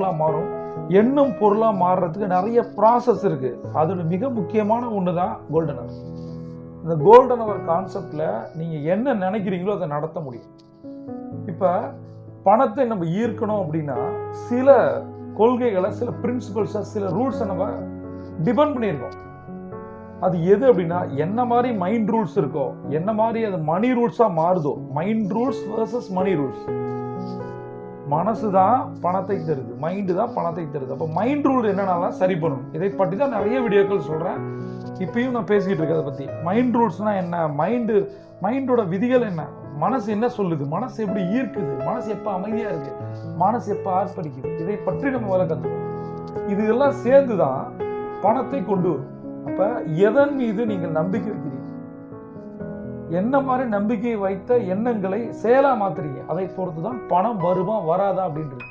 பொருட்களாக மாறும். எண்ணும் பொருளாக மாறுறதுக்கு நிறைய ப்ராசஸ் இருக்குது அதோட மிக முக்கியமான ஒன்று தான் கோல்டன் அவர் இந்த கோல்டன் அவர் கான்செப்டில் நீங்கள் என்ன நினைக்கிறீங்களோ அதை நடத்த முடியும். இப்போ பணத்தை நம்ம ஈர்க்கணும் அப்படின்னா சில கொள்கைகளை சில பிரின்சிபல்ஸை சில ரூல்ஸை நம்ம டிபெண்ட் பண்ணியிருக்கோம். அது எது அப்படின்னா என்ன மாதிரி மைண்ட் ரூல்ஸ் இருக்கோ என்ன மாதிரி அது மணி ரூல்ஸாக மாறுதோ mind rules versus money rules மனசு தான் பணத்தை தருது மைண்டு தான் பணத்தை தருது. அப்போ மைண்ட் ரூல் என்னென்னலாம் சரி பண்ணணும் இதை பற்றி தான் நிறைய வீடியோக்கள் சொல்கிறேன் இப்பயும் நான் பேசிக்கிட்டு இருக்கேன் அதை பற்றி மைண்ட் ரூல்ஸ்னால் என்ன? மைண்டு மைண்டோட விதிகள் என்ன? மனசு என்ன சொல்லுது? மனசு எப்படி ஈர்க்குது? மனசு எப்போ அமைதியாக இருக்குது மனசு எப்போ ஆர்ப்பரிக்குது? இதை பற்றி நம்ம வேலை கற்றுக்கணும் இது எல்லாம் சேர்ந்து தான் பணத்தை கொண்டு வரும். அப்போ எதன் மீது நீங்கள் நம்பிக்கை வைக்கிறீங்க என்ன மாதிரி நம்பிக்கை வைத்த எண்ணங்களை செயலாக மாத்துறீங்க அதை பொறுத்து தான் பணம் வருமா வராதா அப்படின்றது.